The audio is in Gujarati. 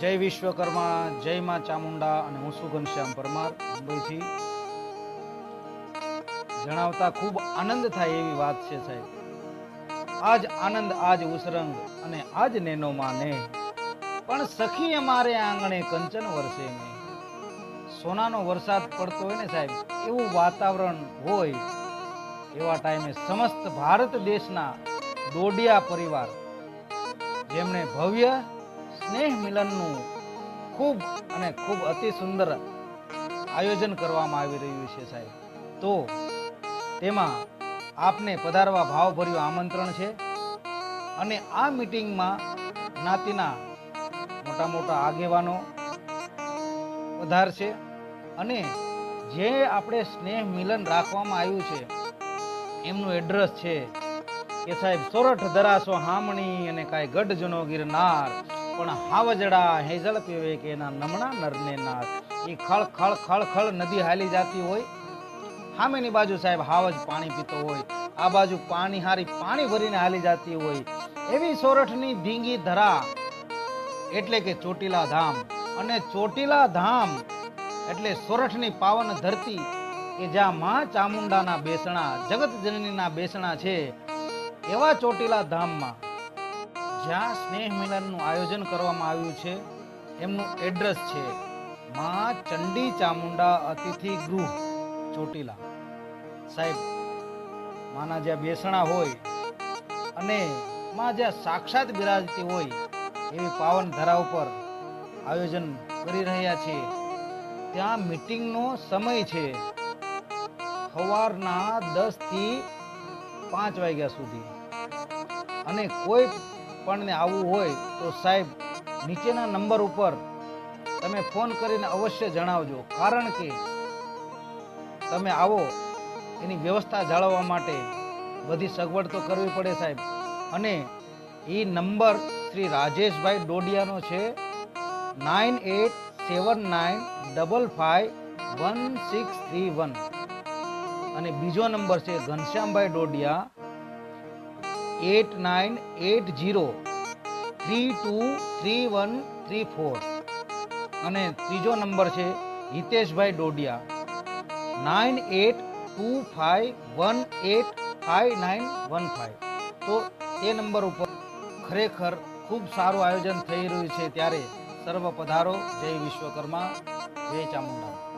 જય વિશ્વકર્મા, જય માં ચામુંડા અને હું છું ઘનશ્યામ પરમાર, મુંબઈથી. જણાવતા ખૂબ આનંદ થાય એવી વાત છે સાહેબ. આજ આનંદ, આજ ઉસરંગ અને આજ નેનો માને. પણ સખી અમારે આંગણે કંચન વરસે નહીં. સોનાનો વરસાદ પડતો હોય ને સાહેબ, એવું વાતાવરણ હોય. એવા ટાઈમે સમસ્ત ભારત દેશના ડોડિયા પરિવાર, જેમણે ભવ્ય સ્નેહ મિલનનું ખૂબ અને ખૂબ અતિ સુંદર આયોજન કરવામાં આવી રહ્યું છે સાહેબ. તો તેમાં આપને પધારવા ભાવભર્યું આમંત્રણ છે અને આ મિટિંગમાં જ્ઞાતિના મોટા મોટા આગેવાનો પધારશે અને જે આપણે સ્નેહ મિલન રાખવામાં આવ્યું છે એમનું એડ્રેસ છે કે સાહેબ સોરઠ ધરાસો હામણી અને કાંઈ ગઢ જુનો ગિરનાર પણ હાવજડા હેઝળ પીવે કે એના નમણા નરને નાથ. એ ખળ ખળ ખળ ખળ નદી હાલી જાતી હોય. સામેની બાજુ સાહેબ હાવજ પાણી પીતો હોય. આ બાજુ પાણી હારી પાણી ભરીને હાલી જાતી હોય. એવી સોરઠની ધીંગી ધરા. એટલે કે ચોટીલા ધામ. અને ચોટીલા ધામ એટલે સોરઠની પાવન ધરતી કે જ્યાં માં ચામુંડાના બેસણા, જગત જનનીના બેસણા છે. એવા ચોટીલા ધામમાં જ્યાં સ્નેહ મિલનનું આયોજન કરવામાં આવ્યું છે, એમનું એડ્રેસ છે મા ચંડી ચામુંડા અતિથિ ગૃહ, ચોટીલા. સાહેબ, માના જ્યાં બેસણા હોય અને માં જ્યાં સાક્ષાત બિરાજતી હોય, એવી પાવન ધરા ઉપર આયોજન કરી રહ્યા છે. ત્યાં મીટિંગનો સમય છે સવારના દસથી પાંચ વાગ્યા સુધી. અને કોઈ પણ આવવું હોય તો સાહેબ, નીચેના નંબર ઉપર તમે ફોન કરીને અવશ્ય જણાવજો. કારણ કે તમે આવો, એની વ્યવસ્થા જાળવવા માટે બધી સગવડ તો કરવી પડે સાહેબ. અને એ નંબર શ્રી રાજેશભાઈ ડોડિયાનો છે nine eight seven nine double five one six three one. અને બીજો નંબર છે Ghanshyambhai Dodiya eight nine eight zero three two three one three four અને ત્રીજો નંબર છે Hiteshbhai Dodiya nine eight two five one eight five nine one five તો તે નંબર ઉપર ખરેખર ખૂબ સારું આયોજન થઈ રહ્યું છે ત્યારે સર્વ પધારો જય વિશ્વકર્મા જય ચામુંડા